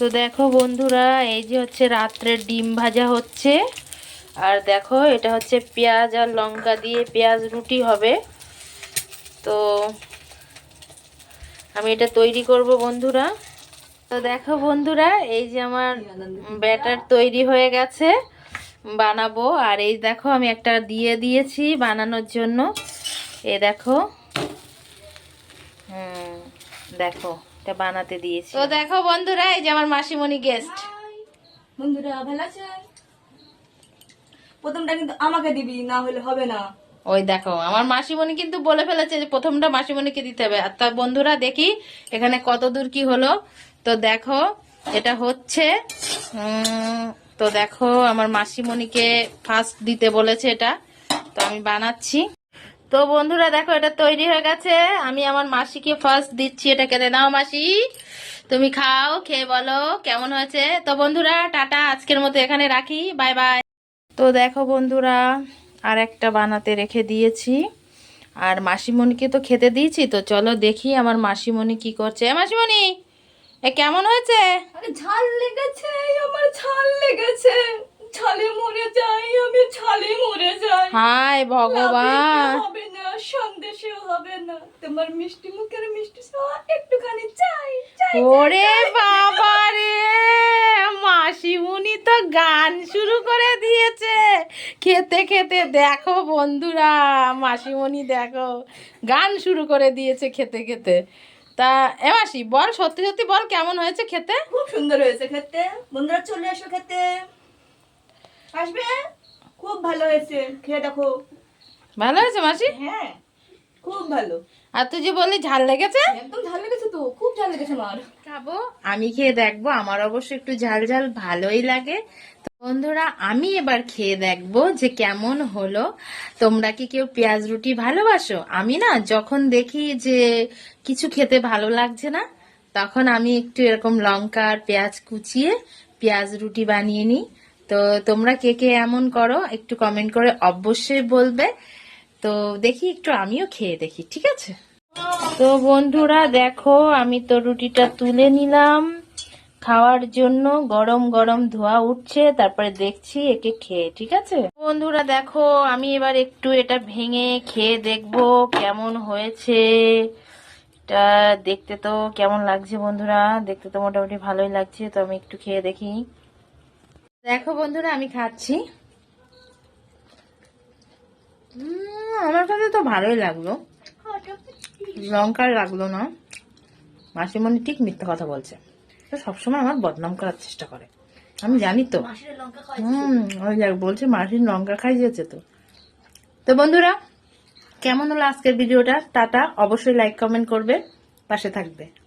তো দেখো বন্ধুরা, এই যে হচ্ছে রাত্রে ডিম ভাজা হচ্ছে। আর দেখো, এটা হচ্ছে পেঁয়াজ আর লঙ্কা দিয়ে পেঁয়াজ রুটি হবে। তো আমি এটা তৈরি করব বন্ধুরা। তো দেখো বন্ধুরা, এই যে আমার ব্যাটার তৈরি হয়ে গেছে, বানাবো। আর এই দেখো, আমি একটা দিয়ে দিয়েছি বানানোর জন্য। এ দেখো। হুম, দেখো। এটা বানাতে দিয়েছি। তো দেখো বন্ধুরা এই যে আমার মাসিমণি গেস্ট বন্ধুরা ভালো আছে? প্রথমটা কিন্তু আমাকে দিবি না হলে হবে না। ওই দেখো আমার মাসিমণি কিন্তু বলে ফেলেছে যে প্রথমটা মাসিমণিকে দিতে হবে। আর তার বন্ধুরা দেখি এখানে কত দূর কি হলো। তো দেখো এটা হচ্ছে তো দেখো আমার মাসিমণিকে ফার্স্ট দিতে বলেছে এটা। তো আমি বানাচ্ছি। তো বন্ধুরা দেখো এটা তৈরি হয়ে গেছে। আমি আমার মাসিকে ফার্স্ট দিচ্ছি এটা কেটে নাও মাসি তুমি খাও খেয়ে বলো কেমন হয়েছে? তো বন্ধুরা টাটা আজকের মতো এখানে রাখি। বাই বাই তো দেখো বন্ধুরা আর একটা বানাতে রেখে দিয়েছি। আর মাসিমণিকে তো খেতে দিয়েছি তো চলো দেখি আমার মাসিমণি কি করছে। মাসিমণি এ কেমন হয়েছে? ঝাল লেগেছে আমার ঝাল লেগেছে। ঝালে মরে যাই আমি ঝালে মরে যাই। হায় ভগবান। সন্দেশেও হবে না। তোমার মিষ্টি মুখের মিষ্টি স্বাদ একটুখানি চাই চাই ওরে বাবা রে মাসিমণি তো গান শুরু করে দিয়েছে। খেতে খেতে দেখো বন্ধুরা মাসিমণি দেখো গান শুরু করে দিয়েছে খেতে খেতে। তা এ মাসি বল সত্যি সত্যি বল কেমন হয়েছে খেতে? খুব সুন্দর হয়েছে খেতে। বন্ধুরা চলে এসো খেতে। আসবে? খুব ভালো হয়েছে। খেয়ে দেখো। ভালো হয়েছে মাসি? হ্যাঁ খুব ভালো। আর তুই যে বললি ঝাল লেগেছে? একদম ঝাল লেগেছে তো খুব ঝাল লেগেছে আমার খাব। আমি খেয়ে দেখব আমার অবশ্য একটু ঝাল ঝাল ভালোই লাগে। তো বন্ধুরা আমি এবার খেয়ে দেখব যে কেমন হলো। তোমরা কি কেউ পেঁয়াজ রুটি ভালোবাসো? আমি না যখন দেখি যে কিছু খেতে ভালো লাগছে না তখন আমি একটু এরকম লঙ্কা আর পেঁয়াজ কুচিয়ে পেঁয়াজ রুটি বানিয়ে নিই। তো তোমরা কে কে এমন করো একটু কমেন্ট করে অবশ্যই বলবে। তো দেখি একটু আমিও খেয়ে দেখি, ঠিক আছে? তো বন্ধুরা, দেখো, আমি তো রুটিটা তুলে নিলাম। খাওয়ার জন্য গরম গরম ধোয়া উঠছে, তারপরে দেখছি একে খেয়ে, ঠিক আছে? বন্ধুরা, দেখো, আমি এবার একটু এটা ভেঙে খেয়ে দেখব কেমন হয়েছে। এটা দেখতে তো কেমন লাগছে বন্ধুরা, দেখতে তো মোটামুটি ভালোই লাগছে, তো আমি একটু খেয়ে দেখি। দেখো বন্ধুরা, আমি খাচ্ছি। আমার কাছে তো ভালোই লাগল। লঙ্কার লাগল না। মাসিমণি ঠিক মিথ্যা কথা বলছে। তো সবসময় আমার বদনাম করার চেষ্টা করে। আমি জানি তো। হুম ওই দেখ বলছে মাসির লঙ্কা খাইয়েছে তো। তো বন্ধুরা কেমন হলো আজকের ভিডিওটা? টাটা। অবশ্যই লাইক কমেন্ট করবে। পাশে থাকবে।